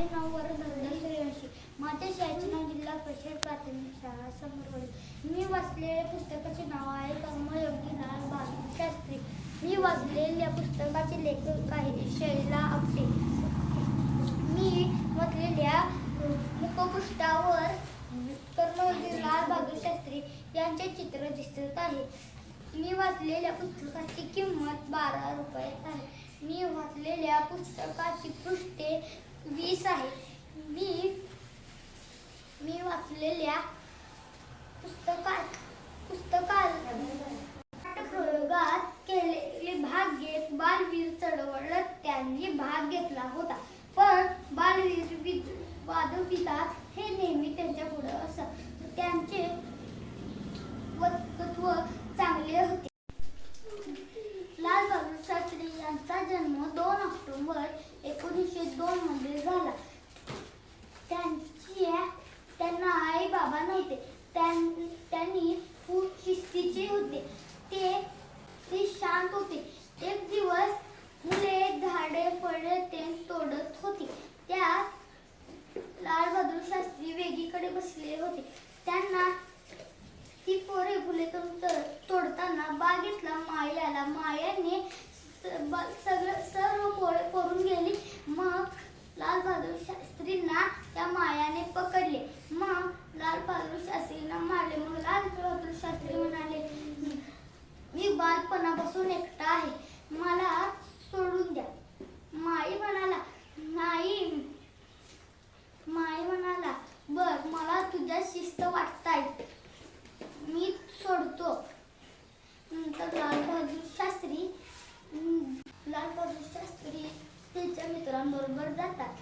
माझे नाव वरदहरी सूर्यवंशी माझ्या शाळेचे नाव जिल्हा परिषद प्राथमिक शाळा समोरवाडी मी वाचलेल्या पुस्तकाचे नाव आहे कर्मयोगी लाल बहादूर शास्त्री. मी वाचलेल्या पुस्तकाचे लेखक आहे शैला आपटे. मी वाचलेल्या मुखपृष्ठावर कर्मयोगी लाल बहादूर शास्त्री यांचे चित्र दिसत आहे. मी वाचलेल्या पुस्तकाची किंमत बारा रुपये आहे. मी वाचलेल्या पुस्तकाची पृष्ठे वीस आहे. मी मी वाचलेल्या पुस्तकात पुस्तकात प्रयोगात केलेले भाग घेत बालवीर चळवळत त्यांनी भाग घेतला होता. पण बालवीर विद वादविवाद हे नेहमी त्यांच्या पुढे असत. त्यांचे वक्तृत्व चांगले होते लाल बहादूर शास्त्री यांचा जन्म दोन ऑक्टोबर एकोणीसशे दोन मध्ये झाला त्यांची त्यांना आई बाबा नव्हते त्यांनी खूप शिस्तीचे होते. ते ते शांत होते. एक दिवस मुले झाडे फळे ते तोडत होती. त्यात लालबहादूर शास्त्री वेगळीकडे बसले होते. त्यांना ती पोरे फुले तोडताना बागेतला मायाला मायाने असून एकटा आहे. मला सोडून द्या. माई म्हणाला नाही. माई म्हणाला बर मला तुझ्या शिस्त वाटताय मी सोडतो. नंतर लाल बहादूर शास्त्री लाल बहादूर शास्त्री त्यांच्या मित्रांबरोबर जातात.